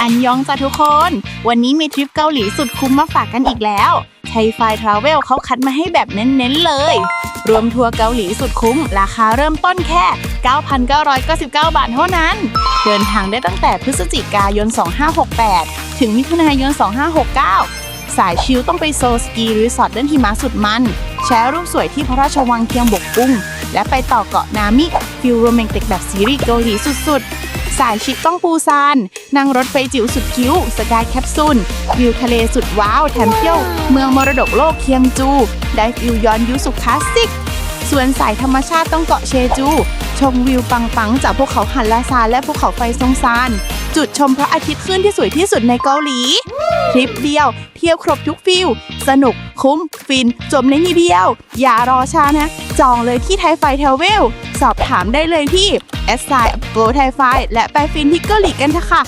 อันยองจ้ะทุกคน วันนี้มีทริปเกาหลีสุดคุ้มมาฝากกันอีกแล้วไทยไฟทราเวลเขาคัดมาให้แบบเน้นๆเลย รวมทัวร์เกาหลีสุดคุ้ม ราคาเริ่มต้นแค่ 9,999 บาทเท่านั้น เดินทางได้ตั้งแต่พฤศจิกายน 2568 ถึงมิถุนายน 2569 สายชิลต้องไปโซสกีรีสอร์ทเล่นหิมะสุดมัน แชร์รูปสวยที่พระราชวังเคียงบกกุ้ง และไปต่อเกาะนามิฟิลโรแมนติกแบบซีรีส์เกาหลีสุดๆ สายชิคต้องปูซาน นั่งรถไฟจิ๋วสุดคิ้ว สกายแคปซูล วิวทะเลสุดว้าว แถมเที่ยว เมืองมรดกโลกเคียงจู ได้ฟิลย้อนยุคสุดคลาสสิก ส่วนสายธรรมชาติต้องเกาะเชจู ชมวิวปังๆ จากภูเขาหันลาซานและภูเขาไฟซงซาน จุดชมพระอาทิตย์ขึ้นที่สวยที่สุดในเกาหลี ทริปเดียว เที่ยวครบทุกฟิล สนุก คุ้ม ฟินจมในทีเดียว อย่ารอช้านะ จองเลยที่ไทยไฟเทเวล สอบถามได้เลยที่ s อ i โปรไทยไฟและไปฟินที่เกาหลีกันเถอะค่ะ